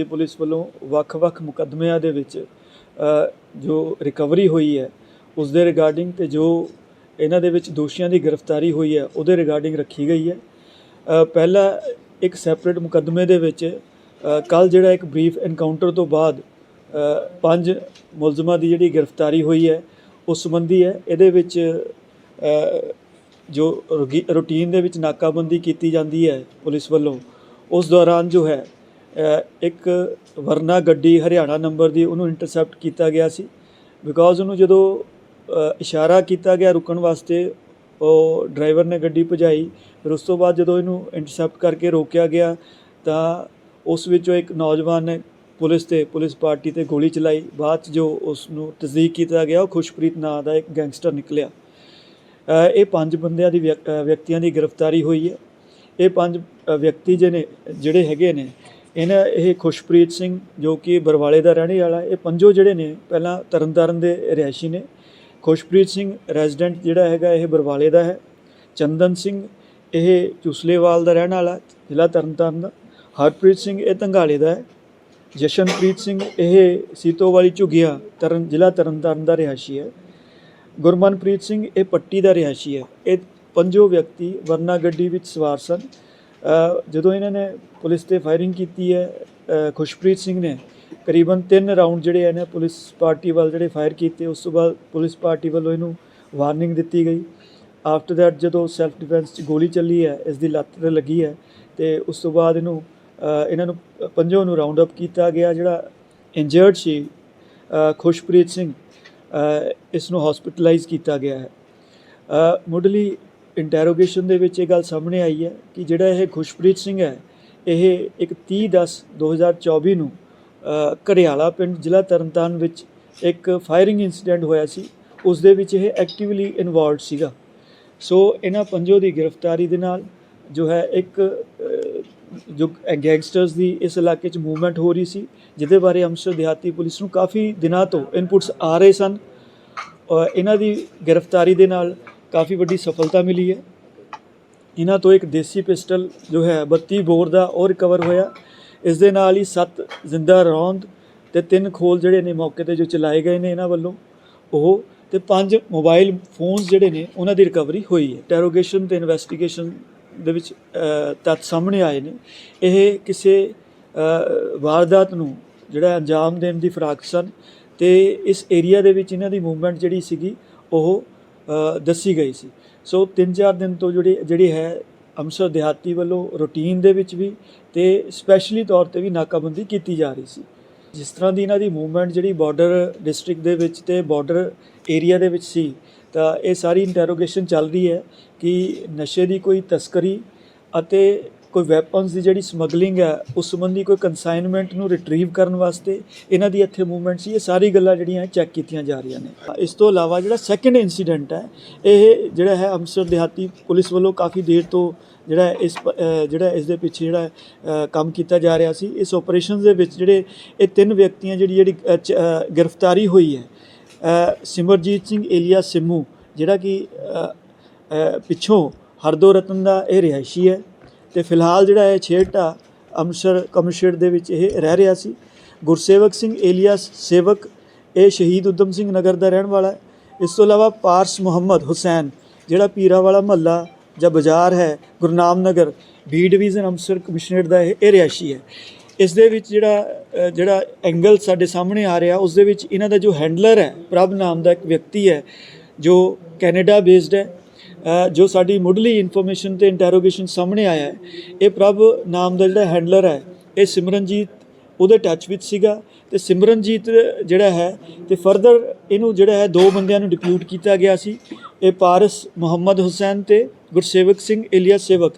ਦਿਹਾਤੀ ਪੁਲਿਸ ਵੱਲੋਂ ਵੱਖ-ਵੱਖ ਮੁਕੱਦਮਿਆਂ ਦੇ ਵਿੱਚ ਜੋ ਰਿਕਵਰੀ ਹੋਈ ਹੈ ਉਸ ਦੇ ਰਿਗਾਰਡਿੰਗ ਤੇ ਜੋ ਇਹਨਾਂ ਦੇ ਵਿੱਚ ਦੋਸ਼ੀਆਂ ਦੀ ਗ੍ਰਿਫਤਾਰੀ ਹੋਈ ਹੈ ਉਹਦੇ ਰਿਗਾਰਡਿੰਗ ਰੱਖੀ ਗਈ ਹੈ। ਅ, ਪਹਿਲਾ ਇੱਕ ਸੈਪਰੇਟ ਮੁਕੱਦਮੇ ਦੇ ਵਿੱਚ ਕੱਲ ਜਿਹੜਾ ਇੱਕ ਬਰੀਫ ਐਨਕਾਊਂਟਰ ਤੋਂ ਬਾਅਦ ਪੰਜ ਮੁਲਜ਼ਮਾਂ ਦੀ ਜਿਹੜੀ ਗ੍ਰਿਫਤਾਰੀ ਹੋਈ ਹੈ ਉਸ ਸੰਬੰਧੀ ਹੈ ਇਹਦੇ ਵਿੱਚ ਜੋ ਰੁਗੀ- ਰੂਟੀਨ ਦੇ ਵਿੱਚ ਨਾਕਾਬੰਦੀ ਕੀਤੀ ਜਾਂਦੀ ਹੈ ਪੁਲਿਸ ਵੱਲੋਂ ਉਸ ਦੌਰਾਨ ਜੋ ਹੈ ਇੱਕ ਵਰਨਾ ਗੱਡੀ ਹਰਿਆਣਾ ਨੰਬਰ ਦੀ ਉਹਨੂੰ ਇੰਟਰਸੈਪਟ ਕੀਤਾ ਗਿਆ ਸੀ। ਬਿਕੋਜ਼ ਉਹਨੂੰ ਜਦੋਂ ਇਸ਼ਾਰਾ ਕੀਤਾ ਗਿਆ ਰੁਕਣ ਵਾਸਤੇ, ਉਹ ਡਰਾਈਵਰ ਨੇ ਗੱਡੀ ਭਜਾਈ। ਫਿਰ ਉਸ ਤੋਂ ਬਾਅਦ ਜਦੋਂ ਇਹਨੂੰ ਇੰਟਰਸੈਪਟ ਕਰਕੇ ਰੋਕਿਆ ਗਿਆ, ਤਾਂ ਉਸ ਵਿੱਚੋਂ ਇੱਕ ਨੌਜਵਾਨ ਨੇ ਪੁਲਿਸ ਤੇ, ਪੁਲਿਸ ਪਾਰਟੀ ਤੇ ਗੋਲੀ ਚਲਾਈ। ਬਾਅਦ 'ਚ ਜੋ ਉਸ ਨੂੰ ਤਸਦੀਕ ਕੀਤਾ ਗਿਆ, ਉਹ ਖੁਸ਼ਪ੍ਰੀਤ ਨਾਂ ਦਾ ਇੱਕ ਗੈਂਗਸਟਰ ਨਿਕਲਿਆ। ਇਹ ਪੰਜ ਬੰਦਿਆਂ ਦੀ ਵਿਅਕ- ਵਿਅਕਤੀਆਂ ਦੀ ਗ੍ਰਿਫਤਾਰੀ ਹੋਈ ਹੈ। ਇਹ ਪੰਜ ਵਿਅਕਤੀ ਜਿਹਨੇ, ਜਿਹੜੇ ਹੈਗੇ ਨੇ ਇਹਨਾਂ ਇਹ ਖੁਸ਼ਪ੍ਰੀਤ ਸਿੰਘ ਜੋ ਕਿ ਬਰਵਾਲੇ ਦਾ ਰਹਿਣੇ ਵਾਲਾ, ਇਹ ਪੰਜੋ ਜਿਹੜੇ ਨੇ, ਪਹਿਲਾਂ ਤਰਨਤਾਰਨ ਦੇ ਰਿਹਾਇਸ਼ੀ ਨੇ। ਖੁਸ਼ਪ੍ਰੀਤ ਸਿੰਘ ਰੈਜ਼ੀਡੈਂਟ ਜਿਹੜਾ ਹੈਗਾ, ਇਹ ਬਰਵਾਲੇ ਦਾ ਹੈ। ਚੰਦਨ ਸਿੰਘ, ਇਹ ਚੁਸਲੇਵਾਲ ਦਾ ਰਹਿਣ ਵਾਲਾ, ਜ਼ਿਲ੍ਹਾ ਤਰਨਤਾਰਨ ਦਾ। ਹਰਪ੍ਰੀਤ ਸਿੰਘ, ਇਹ ਧੰਗਾਲੇ ਦਾ ਹੈ। ਜਸ਼ਨਪ੍ਰੀਤ ਸਿੰਘ, ਇਹ ਸੀਤੋ ਵਾਲੀ ਝੁਗੀਆ ਤਰਨ, ਜ਼ਿਲ੍ਹਾ ਤਰਨਤਾਰਨ ਦਾ ਰਿਹਾਇਸ਼ੀ ਹੈ। ਗੁਰਮਨਪ੍ਰੀਤ ਸਿੰਘ, ਇਹ ਪੱਟੀ ਦਾ ਰਿਹਾਇਸ਼ੀ ਹੈ। ਇਹ ਪੰਜੋ ਵਿਅਕਤੀ ਵਰਨਾ ਗੱਡੀ ਵਿੱਚ ਸਵਾਰ ਸਨ। ਜਦੋਂ ਇਹਨਾਂ ਨੇ ਪੁਲਿਸ ਤੇ ਫਾਇਰਿੰਗ ਕੀਤੀ ਹੈ ਖੁਸ਼ਪ੍ਰੀਤ ਸਿੰਘ ਨੇ ਕਰੀਬਨ 3 ਰਾਉਂਡ ਜਿਹੜੇ ਇਹਨੇ ਪੁਲਿਸ ਪਾਰਟੀ ਵੱਲ ਜਿਹੜੇ ਫਾਇਰ ਕੀਤੇ, ਉਸ ਤੋਂ ਬਾਅਦ ਪੁਲਿਸ ਪਾਰਟੀ ਵੱਲੋਂ ਇਹਨੂੰ ਵਾਰਨਿੰਗ ਦਿੱਤੀ ਗਈ। ਆਫਟਰ ਦੈਟ ਜਦੋਂ ਸੈਲਫ ਡਿਫੈਂਸ 'ਚ ਗੋਲੀ ਚੱਲੀ ਹੈ, ਇਸ ਦੀ ਲੱਤ ਤੇ ਲੱਗੀ ਹੈ ਤੇ ਉਸ ਤੋਂ ਬਾਅਦ ਇਹਨੂੰ ਇਹਨਾਂ ਨੂੰ ਪੰਜੋਂ ਨੂੰ ਰਾਉਂਡ ਅਪ ਕੀਤਾ ਗਿਆ ਜਿਹੜਾ ਇੰਜਰਡ ਸੀ ਖੁਸ਼ਪ੍ਰੀਤ ਸਿੰਘ ਇਸ ਨੂੰ ਹਸਪੀਟਲਾਈਜ਼ ਕੀਤਾ ਗਿਆ ਹੈ। ਮੁੱਢਲੀ ਇੰਟਰੋਗੇਸ਼ਨ ਦੇ ਵਿੱਚ ਇਹ ਗੱਲ ਸਾਹਮਣੇ ਆਈ ਹੈ ਕਿ ਜਿਹੜਾ ਇਹ ਖੁਸ਼ਪ੍ਰੀਤ ਸਿੰਘ ਹੈ ਇਹ ਇੱਕ 30 10 2024 ਨੂੰ ਅ, ਘਰਿਆਲਾ ਪਿੰਡ ਜ਼ਿਲ੍ਹਾ ਤਰਨਤਾਰਨ ਵਿੱਚ ਇੱਕ ਫਾਇਰਿੰਗ ਇਨਸੀਡੈਂਟ ਹੋਇਆ ਸੀ। ਉਸ ਦੇ ਵਿੱਚ ਇਹ ਐਕਟਿਵਲੀ ਇਨਵੋਲਵਡ ਸੀਗਾ। ਸੋ ਇਹਨਾਂ ਪੰਜੋ ਦੀ ਗ੍ਰਿਫਤਾਰੀ ਦੇ ਨਾਲ ਜੋ ਹੈ ਇੱਕ ਜੋ ਗੈਂਗਸਟਰਸ ਦੀ ਇਸ ਇਲਾਕੇ 'ਚ ਮੂਵਮੈਂਟ ਹੋ ਰਹੀ ਸੀ ਜਿਹਦੇ ਬਾਰੇ ਅੰਮ੍ਰਿਤਸਰ ਦਿਹਾਤੀ ਪੁਲਿਸ ਨੂੰ ਕਾਫੀ ਦਿਨਾਂ ਤੋਂ ਇਨਪੁਟਸ ਆ ਰਹੇ ਸਨ। ਇਹਨਾਂ ਦੀ ਗ੍ਰਿਫਤਾਰੀ ਦੇ ਨਾਲ ਕਾਫੀ ਵੱਡੀ ਸਫਲਤਾ ਮਿਲੀ ਹੈ। ਇਹਨਾਂ ਤੋਂ ਇੱਕ ਦੇਸੀ ਪਿਸਟਲ ਜੋ ਹੈ 32 ਬੋਰ ਦਾ ਉਹ ਰਿਕਵਰ ਹੋਇਆ। ਇਸ ਦੇ ਨਾਲ ਹੀ 7 ਜ਼ਿੰਦਾ ਰੌਂਦ ਤੇ ਤਿੰਨ ਖੋਲ ਜਿਹੜੇ ਨੇ ਮੌਕੇ ਤੇ ਜੋ ਚਲਾਏ ਗਏ ਨੇ ਇਹਨਾਂ ਵੱਲੋਂ। ਉਹ ਤੇ ਪੰਜ ਮੋਬਾਈਲ ਫੋਨਸ ਜਿਹੜੇ ਨੇ ਉਹਨਾਂ ਦੀ ਰਿਕਵਰੀ ਹੋਈ ਹੈ। ਟੈਰੋਗੇਸ਼ਨ ਤੇ ਇਨਵੈਸਟੀਗੇਸ਼ਨ ਦੇ ਵਿੱਚ ਅ, ਤੱਥ ਸਾਹਮਣੇ ਆਏ ਨੇ। ਇਹ ਕਿਸੇ ਵਾਰਦਾਤ ਨੂੰ ਜਿਹੜਾ ਅੰਜਾਮ ਦੇਣ ਦੀ ਫਰਾਕ ਸਨ ਤੇ ਇਸ ਏਰੀਆ ਦੇ ਵਿੱਚ ਇਹਨਾਂ ਦੀ ਮੂਵਮੈਂਟ ਜਿਹੜੀ ਸੀਗੀ ਉਹ ਦੱਸੀ ਗਈ ਸੀ। ਸੋ 3-4 ਦਿਨ ਤੋਂ ਜਿਹੜੀ ਜਿਹੜੀ ਹੈ ਅੰਮ੍ਰਿਤਸਰ ਦਿਹਾਤੀ ਵੱਲੋਂ ਰੂਟੀਨ ਦੇ ਵਿੱਚ ਵੀ ਤੇ ਸਪੈਸ਼ਲੀ ਤੌਰ ਤੇ ਵੀ ਨਾਕਾਬੰਦੀ ਕੀਤੀ ਜਾ ਰਹੀ ਸੀ। ਜਿਸ ਤਰ੍ਹਾਂ ਦੀ ਇਹਨਾਂ ਦੀ ਮੂਵਮੈਂਟ ਜਿਹੜੀ ਬਾਰਡਰ ਡਿਸਟ੍ਰਿਕਟ ਦੇ ਵਿੱਚ ਤੇ ਬਾਰਡਰ ਏਰੀਆ ਦੇ ਵਿੱਚ ਸੀ, ਤਾਂ ਇਹ ਸਾਰੀ ਇੰਟਰੋਗੇਸ਼ਨ ਚੱਲ ਰਹੀ ਹੈ ਕਿ ਨਸ਼ੇ ਦੀ ਕੋਈ ਤਸਕਰੀ ਅਤੇ ਕੋਈ ਵੈਪਨਸ ਦੀ ਜਿਹੜੀ ਸਮਗਲਿੰਗ ਹੈ, ਉਸ ਸੰਬੰਧੀ ਕੋਈ ਕਨਸਾਈਨਮੈਂਟ ਨੂੰ ਰਿਟਰੀਵ ਕਰਨ ਵਾਸਤੇ ਇਹਨਾਂ ਦੀ ਇੱਥੇ ਮੂਵਮੈਂਟ ਸੀ, ਇਹ ਸਾਰੀ ਗੱਲਾਂ ਜਿਹੜੀਆਂ ਚੈੱਕ ਕੀਤੀਆਂ ਜਾ ਰਹੀਆਂ ਨੇ। ਇਸ ਤੋਂ ਇਲਾਵਾ ਜਿਹੜਾ ਸੈਕੰਡ ਇਨਸੀਡੈਂਟ ਹੈ, ਇਹ ਜਿਹੜਾ ਹੈ ਅੰਮ੍ਰਿਤਸਰ ਦਿਹਾਤੀ ਪੁਲਿਸ ਵੱਲੋਂ ਕਾਫੀ ਦੇਰ ਤੋਂ ਜਿਹੜਾ ਇਸ ਜਿਹੜਾ ਇਸ ਦੇ ਪਿੱਛੇ ਜਿਹੜਾ ਕੰਮ ਕੀਤਾ ਜਾ ਰਿਹਾ ਸੀ। ਇਸ ਆਪਰੇਸ਼ਨ ਦੇ ਵਿੱਚ ਜਿਹੜੇ ਇਹ ਤਿੰਨ ਵਿਅਕਤੀਆਂ ਜਿਹੜੀ ਜਿਹੜੀ ਗ੍ਰਿਫਤਾਰੀ ਹੋਈ ਹੈ ਸਿਮਰਜੀਤ ਸਿੰਘ ਏਲੀਆ ਸਿੰਮੂ, ਜਿਹੜਾ ਕਿ ਪਿੱਛੋਂ ਹਰਦੋ ਰਤਨ ਦਾ ਇਹ ਰਿਹਾਇਸ਼ੀ ਹੈ। ਤੇ ਫਿਲਹਾਲ ਜਿਹੜਾ ਇਹ ਛੇਟਾ ਅੰਮ੍ਰਿਤਸਰ ਕਮਿਸ਼ਨਰ ਦੇ ਵਿੱਚ ਇਹ ਰਹਿ ਰਿਹਾ ਸੀ। ਗੁਰਸੇਵਕ ਸਿੰਘ ਏਲੀਆਸ, ਸੇਵਕ ਇਹ ਸ਼ਹੀਦ ਉਦਮ ਸਿੰਘ ਨਗਰ ਦਾ ਰਹਿਣ ਵਾਲਾ ਹੈ। ਇਸ ਤੋਂ ਇਲਾਵਾ ਪਾਰਸ ਮੁਹੰਮਦ ਹੁਸੈਨ, ਜਿਹੜਾ ਪੀਰਾ ਵਾਲਾ ਮਹੱਲਾ ਜਾਂ ਬਾਜ਼ਾਰ ਹੈ, Gurnam Nagar B division Amritsar commissioner ਦਾ ਇਹ ਇਹ ਰਿਹਾਇਸ਼ੀ ਹੈ। ਇਸ ਦੇ ਵਿੱਚ ਜਿਹੜਾ ਜਿਹੜਾ ਐਂਗਲ ਸਾਡੇ ਸਾਹਮਣੇ ਆ ਰਿਹਾ, ਉਸ ਦੇ ਵਿੱਚ ਇਹਨਾਂ ਦਾ ਜੋ ਹੈਂਡਲਰ ਹੈ, ਪ੍ਰਭ ਨਾਮ ਦਾ ਇੱਕ ਵਿਅਕਤੀ ਹੈ, ਜੋ ਕੈਨੇਡਾ ਬੇਸਡ ਹੈ। ਜੋ ਸਾਡੀ ਮੁੱਢਲੀ ਇਨਫੋਰਮੇਸ਼ਨ ਤੇ ਇੰਟਰੋਗੇਸ਼ਨ ਸਾਹਮਣੇ ਆਇਆ ਹੈ, ਇਹ ਪ੍ਰਭ ਨਾਮ ਦਾ ਜਿਹੜਾ ਹੈਂਡਲਰ ਹੈ, ਇਹ ਸਿਮਰਨਜੀਤ ਉਹਦੇ ਟੱਚ ਵਿੱਚ ਸੀਗਾ ਤੇ ਸਿਮਰਨਜੀਤ ਜਿਹੜਾ ਹੈ ਤੇ ਫਰਦਰ ਇਹਨੂੰ ਜਿਹੜਾ ਹੈ ਦੋ ਬੰਦਿਆਂ ਨੂੰ ਡਿਪਿਊਟ ਕੀਤਾ ਗਿਆ ਸੀ, ਇਹ ਪਾਰਸ ਮੁਹੰਮਦ ਹੁਸੈਨ ਤੇ ਗੁਰਸੇਵਕ ਸਿੰਘ ਏਲੀਆ ਸੇਵਕ।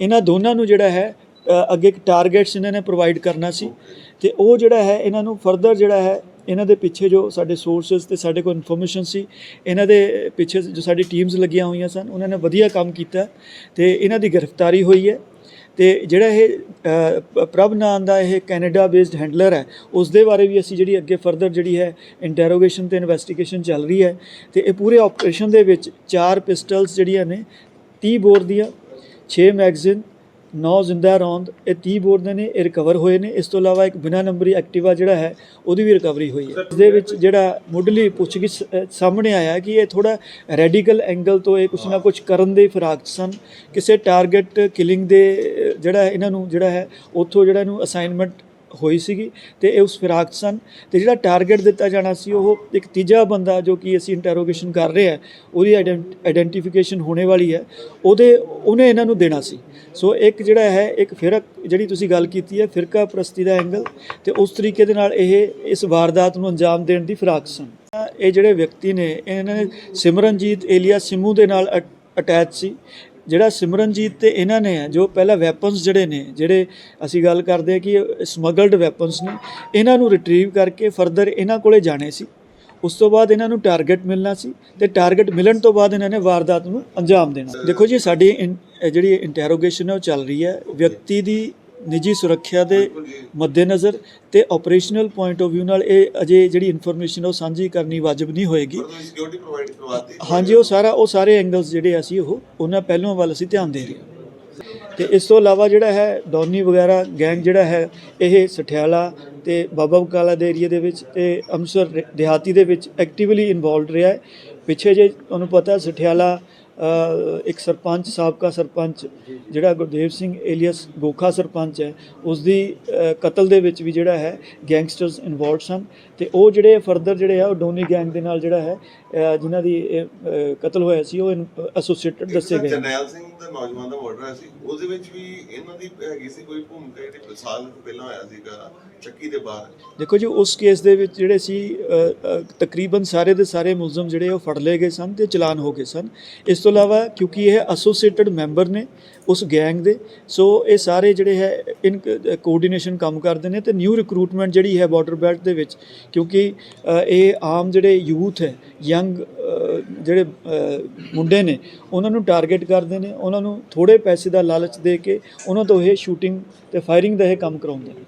ਇਹਨਾਂ ਦੋਨਾਂ ਨੂੰ ਜਿਹੜਾ ਹੈ ਅੱਗੇ ਇੱਕ ਟਾਰਗੇਟਸ ਇਹਨਾਂ ਨੇ ਪ੍ਰੋਵਾਈਡ ਕਰਨਾ ਸੀ ਤੇ ਉਹ ਜਿਹੜਾ ਹੈ, ਇਹਨਾਂ ਨੂੰ ਫਰਦਰ ਜਿਹੜਾ ਹੈ ਇਹਨਾਂ ਦੇ ਪਿੱਛੇ ਜੋ ਸਾਡੇ ਸੋਰਸਸ ਤੇ ਸਾਡੇ ਕੋਲ ਇਨਫੋਰਮੇਸ਼ਨ ਸੀ, ਇਹਨਾਂ ਦੇ ਪਿੱਛੇ ਜੋ ਸਾਡੀ ਟੀਮਸ ਲੱਗੀਆਂ ਹੋਈਆਂ ਸਨ, ਉਹਨਾਂ ਨੇ ਵਧੀਆ ਕੰਮ ਕੀਤਾ ਤੇ ਇਹਨਾਂ ਦੀ ਗ੍ਰਿਫਤਾਰੀ ਹੋਈ ਹੈ ਤੇ ਜਿਹੜਾ ਇਹ ਪ੍ਰਭ ਨਾਮ ਦਾ ਇਹ ਕੈਨੇਡਾ ਬੇਸਡ ਹੈਂਡਲਰ ਹੈ ਉਸ ਦੇ ਬਾਰੇ ਵੀ ਅਸੀਂ ਜਿਹੜੀ ਅੱਗੇ ਫਰਦਰ ਜਿਹੜੀ ਹੈ ਇੰਟਰੋਗੇਸ਼ਨ ਤੇ ਇਨਵੈਸਟੀਗੇਸ਼ਨ ਚੱਲ ਰਹੀ ਹੈ ਤੇ ਇਹ ਪੂਰੇ ਆਪਰੇਸ਼ਨ ਦੇ ਵਿੱਚ ਚਾਰ ਪਿਸਟਲਸ ਜਿਹੜੀਆਂ ਨੇ 30 ਬੋਰ ਦੀਆਂ 6 ਮੈਗਜ਼ੀਨ 9 ਜ਼ਿੰਦਾ ਰੌਂਦ, ਇਹ 30 ਬੋਰ ਦੇ ਨੇ, ਇਹ ਰਿਕਵਰ ਹੋਏ ਨੇ। ਇਸ ਤੋਂ ਇਲਾਵਾ ਇੱਕ ਬਿਨਾ ਨੰਬਰੀ ਐਕਟਿਵਾ ਜਿਹੜਾ ਹੈ, ਉਹਦੀ ਵੀ ਰਿਕਵਰੀ ਹੋਈ ਹੈ। ਇਸ ਦੇ ਵਿੱਚ ਜਿਹੜਾ ਮੁੱਢਲੀ ਪੁੱਛਗਿੱਛ ਸਾਹਮਣੇ ਆਇਆ ਕਿ ਇਹ ਥੋੜਾ ਰੈਡੀਕਲ ਐਂਗਲ ਤੋਂ ਇਹ ਕੁਛ ਨਾ ਕੁਛ ਕਰਨ ਦੇ ਫਿਰਾਕ 'ਚ ਸਨ। ਕਿਸੇ ਟਾਰਗੇਟ ਕਿਲਿੰਗ ਦੇ ਜਿਹੜਾ ਇਹਨਾਂ ਨੂੰ, ਜਿਹੜਾ ਹੈ, ਉੱਥੋਂ ਜਿਹੜਾ ਇਹਨੂੰ ਅਸਾਈਨਮੈਂਟ ਹੋਈ ਸੀਗੀ ਤੇ ਇਹ ਉਸ ਫਿਰਾਕ ਸਨ ਤੇ ਜਿਹੜਾ ਟਾਰਗੇਟ ਦਿੱਤਾ ਜਾਣਾ ਸੀ ਉਹ ਇੱਕ ਤੀਜਾ ਬੰਦਾ ਜੋ ਕਿ ਅਸੀਂ ਇੰਟਰੋਗੇਸ਼ਨ ਕਰ ਰਹੇ ਹਾਂ, ਉਹਦੀ ਆਇਡੈਂਟੀਫਿਕੇਸ਼ਨ ਹੋਣੇ ਵਾਲੀ ਹੈ, ਉਹਦੇ, ਉਹਨੇ ਇਹਨਾਂ ਨੂੰ ਦੇਣਾ ਸੀ। ਸੋ ਇੱਕ ਜਿਹੜਾ ਹੈ, ਇੱਕ ਫਿਰਕ ਜਿਹੜੀ ਤੁਸੀਂ ਗੱਲ ਕੀਤੀ ਹੈ, ਫਿਰਕਾ ਪ੍ਰਸਤੀ ਦਾ ਐਂਗਲ ਤੇ ਉਸ ਤਰੀਕੇ ਦੇ ਨਾਲ ਇਹ, ਇਸ ਵਾਰਦਾਤ ਨੂੰ ਅੰਜਾਮ ਦੇਣ ਦੀ ਫਿਰਾਕ ਸਨ। ਇਹ ਜਿਹੜੇ ਵਿਅਕਤੀ ਨੇ, ਇਹਨਾਂ ਨੇ ਸਿਮਰਨਜੀਤ ਏਲੀਆ ਸਿਮੂ ਦੇ ਨਾਲ ਅਟੈਚ ਸੀ। ਜਿਹੜਾ ਸਿਮਰਨਜੀਤ ਤੇ ਇਹਨਾਂ ਨੇ ਜੋ ਪਹਿਲਾਂ ਵੈਪਨਸ ਜਿਹੜੇ ਨੇ, ਜਿਹੜੇ ਅਸੀਂ ਗੱਲ ਕਰਦੇ ਆ ਕਿ ਸਮਗਲਡ ਵੈਪਨਸ ਨੇ, ਇਹਨਾਂ ਨੂੰ ਰਿਟਰੀਵ ਕਰਕੇ ਫਰਦਰ ਇਹਨਾਂ ਕੋਲੇ ਜਾਣੇ ਸੀ। ਉਸ ਤੋਂ ਬਾਅਦ ਇਹਨਾਂ ਨੂੰ ਟਾਰਗੇਟ ਮਿਲਣਾ ਸੀ ਤੇ ਟਾਰਗੇਟ ਮਿਲਣ ਤੋਂ ਬਾਅਦ ਇਹਨਾਂ ਨੇ ਵਾਰਦਾਤ ਨੂੰ ਅੰਜਾਮ ਦੇਣਾ। ਦੇਖੋ ਜੀ, ਸਾਡੀ ਇਨ- ਜਿਹੜੀ ਇੰਟਰੋਗੇਸ਼ਨ ਹੈ, ਉਹ ਚੱਲ ਰਹੀ ਹੈ। ਵਿਅਕਤੀ ਦੀ ਨਿੱਜੀ ਸੁਰੱਖਿਆ ਦੇ ਮੱਦੇਨਜ਼ਰ ਤੇ ਆਪਰੇਸ਼ਨਲ ਪੁਆਇੰਟ ਆਫ View ਨਾਲ ਇਹ ਅਜੇ ਜਿਹੜੀ ਇਨਫੋਰਮੇਸ਼ਨ ਉਹ ਸਾਂਝੀ ਕਰਨੀ ਵਾਜਬ ਨਹੀਂ ਹੋਏਗੀ। ਤੁਸੀਂ ਸਿਕਿਉਰਿਟੀ ਪ੍ਰੋਵਾਈਡ ਕਰਵਾਤੀ ਹਾਂਜੀ ਉਹ ਸਾਰਾ ਉਹ ਸਾਰੇ ਐਂਗਲਸ ਜਿਹੜੇ ਅਸੀਂ ਉਹ ਉਹਨਾਂ ਪਹਿਲੂਆਂ ਵੱਲ ਅਸੀਂ ਧਿਆਨ ਦੇ ਰਹੇ ਹਾਂ। ਤੇ ਇਸ ਤੋਂ ਇਲਾਵਾ ਜਿਹੜਾ ਹੈ ਡੌਨੀ ਵਗੈਰਾ ਗੈਂਗ ਜਿਹੜਾ ਹੈ ਇਹ ਸਠਿਆਲਾ ਤੇ ਬਾਬਾ ਬਕਾਲਾ ਦੇ ਏਰੀਆ ਦੇ ਵਿੱਚ ਤੇ ਅੰਮ੍ਰਿਤਸਰ ਦਿਹਾਤੀ ਦੇ ਵਿੱਚ ਐਕਟਿਵਲੀ ਇਨਵੋਲਡ ਰਿਹਾ ਹੈ। ਪਿੱਛੇ ਜੇ ਤੁਹਾਨੂੰ ਪਤਾ ਸਠਿਆਲਾ ਇੱਕ ਸਰਪੰਚ ਸਾਬਕਾ ਸਰਪੰਚ ਜਿਹੜਾ ਗੁਰਦੇਵ ਸਿੰਘ ਏਲੀਅਸ ਗੋਖਾ ਸਰਪੰਚ ਹੈ ਉਸ ਦੀ ਕਤਲ ਦੇ ਵਿੱਚ ਵੀ ਜਿਹੜਾ ਹੈ ਗੈਂਗਸਟਰਸ ਇਨਵੋਲਡ ਸਨ ਤੇ ਉਹ ਜਿਹੜੇ ਫਰਦਰ ਜਿਹੜੇ ਆ ਉਹ ਡੋਨੀ ਗੈਂਗ ਦੇ ਨਾਲ ਜਿਹੜਾ ਹੈ ਜਿਨ੍ਹਾਂ ਦੀ ਕਤਲ ਹੋਇਆ ਸੀ ਉਹ ਐਸੋਸੀਏਟਡ ਦੱਸੇ ਗਏ। ਜਰਨੈਲ ਸਿੰਘ ਦਾ ਨੌਜਵਾਨ ਦਾ ਮਰਡਰ ਸੀ ਉਹਦੇ ਵਿੱਚ ਵੀ ਇਹਨਾਂ ਦੀ ਹੈਗੀ ਸੀ ਕੋਈ ਭੂਮਿਕਾ ਜਿਹੜੀ ਸਾਲ ਪਹਿਲਾਂ ਹੋਇਆ ਸੀਗਾ ਚੱਕੀ ਦੇ ਬਾਹਰ ਦੇਖੋ ਜੀ ਉਸ ਕੇਸ ਦੇ ਵਿੱਚ ਜਿਹੜੇ ਸੀ ਤਕਰੀਬਨ ਸਾਰੇ ਦੇ ਸਾਰੇ ਮੁਲਜ਼ਮ ਜਿਹੜੇ ਉਹ ਫੜ ਲਏ ਗਏ ਸਨ ਤੇ ਚਲਾਨ ਹੋ ਗਏ ਸਨ ਇਸ ਤੋਂ ਇਲਾਵਾ ਕਿਉਂਕਿ ਇਹ ਐਸੋਸੀਏਟਡ ਮੈਂਬਰ ਨੇ ਉਸ ਗੈਂਗ ਦੇ ਸੋ ਇਹ ਸਾਰੇ ਜਿਹੜੇ ਹੈ, ਇਨ ਕੋਆਰਡੀਨੇਸ਼ਨ ਕੰਮ ਕਰਦੇ ਨੇ ਤੇ ਨਿਊ ਰਿਕਰੂਟਮੈਂਟ ਜਿਹੜੀ ਹੈ ਬਾਰਡਰ ਬੈਲਟ ਦੇ ਵਿੱਚ, ਕਿਉਂਕਿ ਇਹ ਆਮ ਜਿਹੜੇ ਯੂਥ ਹੈ ਯੰਗ ਜਿਹੜੇ ਮੁੰਡੇ ਨੇ, ਉਹਨਾਂ ਨੂੰ ਟਾਰਗੇਟ ਕਰਦੇ ਨੇ, ਉਹਨਾਂ ਨੂੰ ਥੋੜੇ ਪੈਸੇ ਦਾ ਲਾਲਚ ਦੇ ਕੇ ਉਹਨਾਂ ਤੋਂ ਇਹ ਸ਼ੂਟਿੰਗ ਤੇ ਫਾਇਰਿੰਗ ਦਾ ਇਹ ਕੰਮ ਕਰਾਉਂਦੇ ਨੇ।